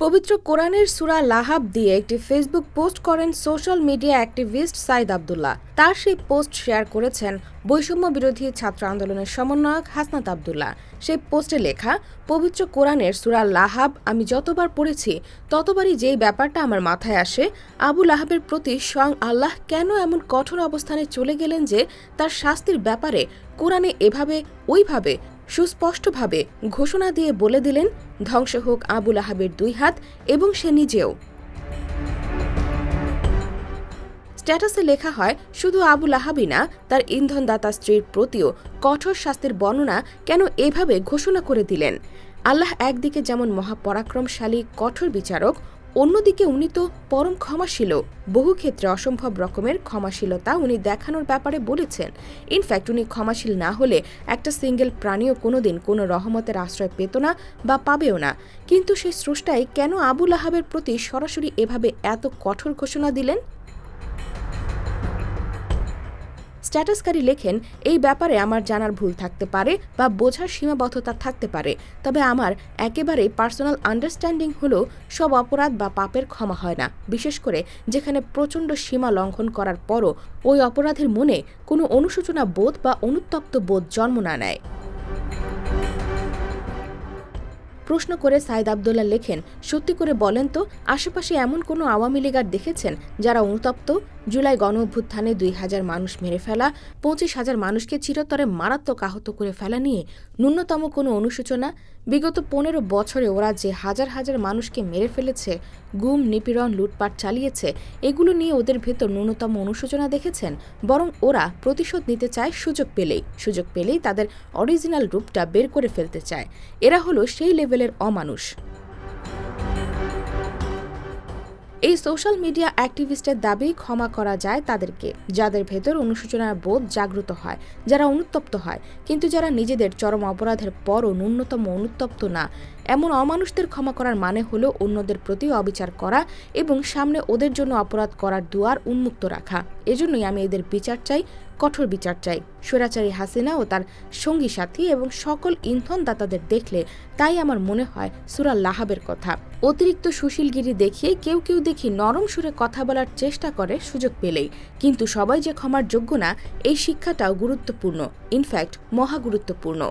পবিত্র কোরআনের সুরা লাহাব দিয়ে একটি ফেসবুক পোস্ট করেন social media activist Saeed Abdullah. তার সেই পোস্ট শেয়ার করেছেন বৈষম্য বিরোধী ছাত্র আন্দোলনের সমন্বয়ক হাসনাত আবদুল্লাহ। সেই পোস্টে লেখা, পবিত্র কোরআনের সুরা লাহাব আমি যতবার পড়েছি, ততবারই যেই ব্যাপারটা আমার মাথায় আসে, আবু লাহাবের প্রতি স্বয়ং আল্লাহ কেন এমন কঠোর অবস্থানে চলে গেলেন যে তার শাস্তির ব্যাপারে কোরআনে এভাবে, ওইভাবে সুস্পষ্টভাবে ঘোষণা দিয়ে বলে দিলেন, ধ্বংস হোক আবুল আহাবের দুই হাত এবং সে নিজেও। স্ট্যাটাসে লেখা হয়, শুধু আবুল আহাবই না, তার ইন্ধনদাতা স্ত্রীর প্রতিও কঠোর শাস্তির বর্ণনা কেন এভাবে ঘোষণা করে দিলেন? আল্লাহ একদিকে যেমন মহাপরাক্রমশালী, কঠোর বিচারক অন্যদিকে উনি তো পরম ক্ষমাশীল। বহু ক্ষেত্রে অসম্ভব রকমের ক্ষমাশীলতা উনি দেখানোর ব্যাপারে বলেছেন। ইনফ্যাক্ট উনি ক্ষমাশীল না হলে একটা সিঙ্গেল প্রাণীও কোনোদিন কোনো রহমতের আশ্রয় পেত না বা পাবেও না। কিন্তু সেই স্রষ্টাই কেন আবুল আহাবের প্রতি সরাসরি এভাবে এত কঠোর ঘোষণা দিলেন? স্ট্যাটাসকারী লেখেন, এই ব্যাপারে আমার জানার ভুল থাকতে পারে বা বোঝার সীমাবদ্ধতা থাকতে পারে। তবে আমার একেবারেই পার্সোনাল আন্ডারস্ট্যান্ডিং হলো সব অপরাধ বা পাপের ক্ষমা হয় না। বিশেষ করে যেখানে প্রচণ্ড সীমা লঙ্ঘন করার পরও ওই অপরাধের মনে কোনো অনুশোচনা বোধ বা অনুত্তপ্ত বোধ জন্ম না নেয়। প্রশ্ন করে সাইদ আবদুল্লাহ লেখেন, সত্যি করে বলেন তো, আশেপাশে এমন কোনো আওয়ামী লীগার দেখেছেন যারা অনুতপ্ত? জুলাই গণ অভ্যুত্থানে দুই হাজার মানুষ মেরে ফেলা, পঁচিশ হাজার মানুষকে চিরতরে মারাত্মক আহত করে ফেলা নিয়ে ন্যূনতম কোনো অনুশোচনা? বিগত পনেরো বছরে ওরা যে হাজার হাজার মানুষকে মেরে ফেলেছে, গুম, নিপীড়ন, লুটপাট চালিয়েছে, এগুলো নিয়ে ওদের ভেতর ন্যূনতম অনুশোচনা দেখেছেন? বরং ওরা প্রতিশোধ নিতে চায় সুযোগ পেলেই সুযোগ পেলেই তাদের অরিজিনাল রূপটা বের করে ফেলতে চায়। এরা হলো সেই লেভেলের অমানুষ। এই সোশ্যাল মিডিয়া অ্যাক্টিভিস্টের দাবি ক্ষমা করা যায় তাদেরকে, যাদের ভেতর অনুশোচনার বোধ জাগ্রত হয়, যারা অনুত্তপ্ত হয়। কিন্তু যারা নিজেদের চরম অপরাধের পরও ন্যূনতম অনুত্তপ্ত না এমন অমানুষদের ক্ষমা করার মানে হলো অন্যদের প্রতি অবিচার করা এবং সামনে ওদের জন্য অপরাধ করার দুয়ার উন্মুক্ত রাখা। এজন্যই আমি এদের বিচার চাই, কঠোর বিচার চাই। স্বৈরাচারী হাসিনা ও তার সঙ্গী সাথী এবং সকল ইন্ধনদাতাদের দেখলে তাই আমার মনে হয় সুরা লাহাবের কথা। অতিরিক্ত সুশীলগিরি দেখিয়ে কেউ কেউ দেখি নরম সুরে কথা বলার চেষ্টা করে সুযোগ পেলেই। কিন্তু সবাই যে ক্ষমার যোগ্য না, এই শিক্ষাটাও গুরুত্বপূর্ণ। ইনফ্যাক্ট মহা গুরুত্বপূর্ণ।